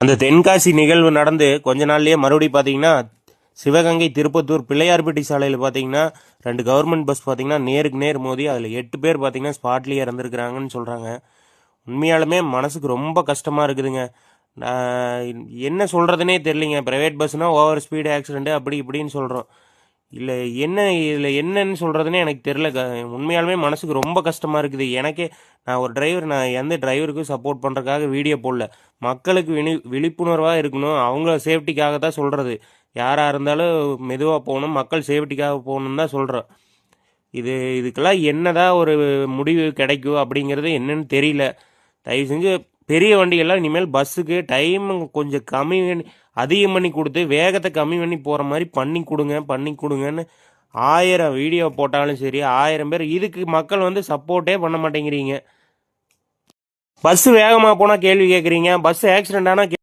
அந்த தென்காசி நிகழ்வு நடந்து கொஞ்ச நாள்லயே மறுபடியும் பார்த்தீங்கன்னா சிவகங்கை திருப்பத்தூர் பிள்ளையார்பட்டி சாலையில் பார்த்தீங்கன்னா ரெண்டு கவர்மெண்ட் பஸ் பார்த்தீங்கன்னா நேருக்கு நேர் மோதி அதில் எட்டு பேர் பார்த்தீங்கன்னா ஸ்பாட்லேயே இறந்துருக்குறாங்கன்னு சொல்கிறாங்க உண்மையாலுமே மனசுக்கு ரொம்ப கஷ்டமாக இருக்குதுங்க. நான் என்ன சொல்கிறதுனே தெரியலிங்க. ப்ரைவேட் பஸ்னால் ஓவர் ஸ்பீடு ஆக்சிடெண்ட்டு அப்படி இப்படின்னு சொல்கிறோம் இல்லை என்ன இதில் என்னன்னு சொல்கிறதுனே எனக்கு தெரில க உண்மையாலுமே மனசுக்கு ரொம்ப கஷ்டமாக இருக்குது. எனக்கே நான் ஒரு டிரைவர் நான் எந்த டிரைவருக்கும் சப்போர்ட் பண்ணுறதுக்காக வீடியோ போடல. மக்களுக்கு விழி விழிப்புணர்வாக இருக்கணும். அவங்க சேஃப்டிக்காக தான் சொல்கிறது யாராக இருந்தாலும் மெதுவாக போகணும். மக்கள் சேஃப்டிக்காக போகணுன்னு தான் சொல்கிறோம் இது இதுக்கெல்லாம் என்னதான் ஒரு முடிவு கிடைக்கும் அப்படிங்கிறது என்னன்னு தெரியல. தயவு செஞ்சு பெரிய வண்டிகள்லாம் இனிமேல் பஸ்ஸுக்கு டைம் கொஞ்சம் கம்மி அதிகம் பண்ணி கொடுத்து வேகத்தை கம்மி பண்ணி போகிற மாதிரி பண்ணி கொடுங்க பண்ணி கொடுங்கன்னு ஆயிரம் வீடியோ போட்டாலும் சரி ஆயிரம் பேர் இதுக்கு மக்கள் வந்து சப்போர்ட்டே பண்ண மாட்டேங்கிறீங்க. பஸ் வேகமாக போனால் கேள்வி கேட்குறீங்க பஸ் ஆக்சிடென்ட் ஆனால்